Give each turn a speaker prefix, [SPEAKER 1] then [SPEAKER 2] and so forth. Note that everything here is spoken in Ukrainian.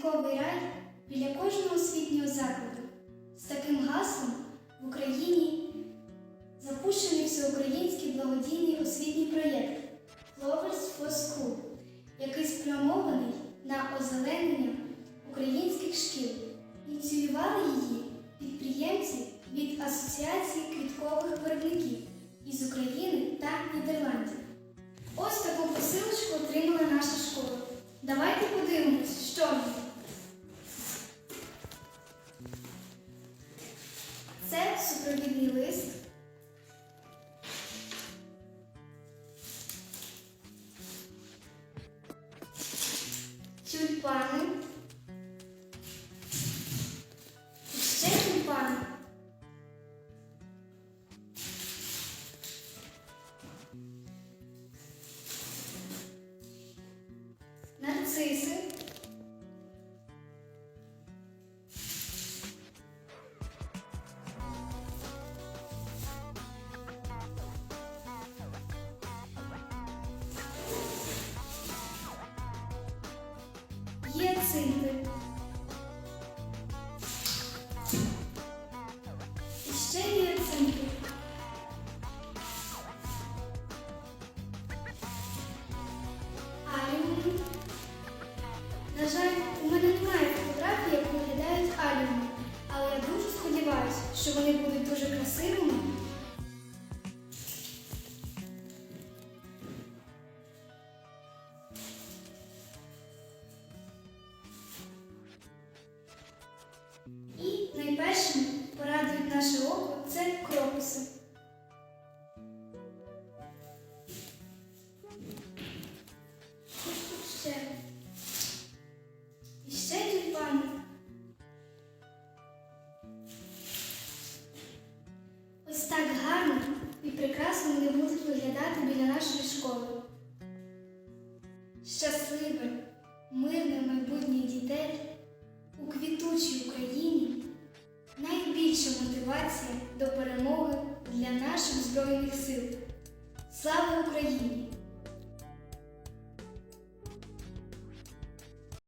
[SPEAKER 1] квітковий рай біля кожного освітнього закладу. З таким гаслом в Україні запущений всеукраїнський благодійний освітній проєкт Flowers for School, який спрямований на озеленення українських шкіл. Ініціювали її підприємці від Асоціації квіткових виробників із України та Нідерландів. Це супровідний лист. Тюльпани. І ще тюльпани. Нарциси. Гіацинти. І ще гіацинти. Аліуми. На жаль, у мене немає фотографій, як виглядають аліуми, але я дуже сподіваюся, що вони будуть дуже красивими. Так гарно і прекрасно вони будуть виглядати біля нашої школи. Щасливе, мирне майбутнє дітей у квітучій Україні найбільша мотивація до перемоги для наших Збройних сил. Слава Україні!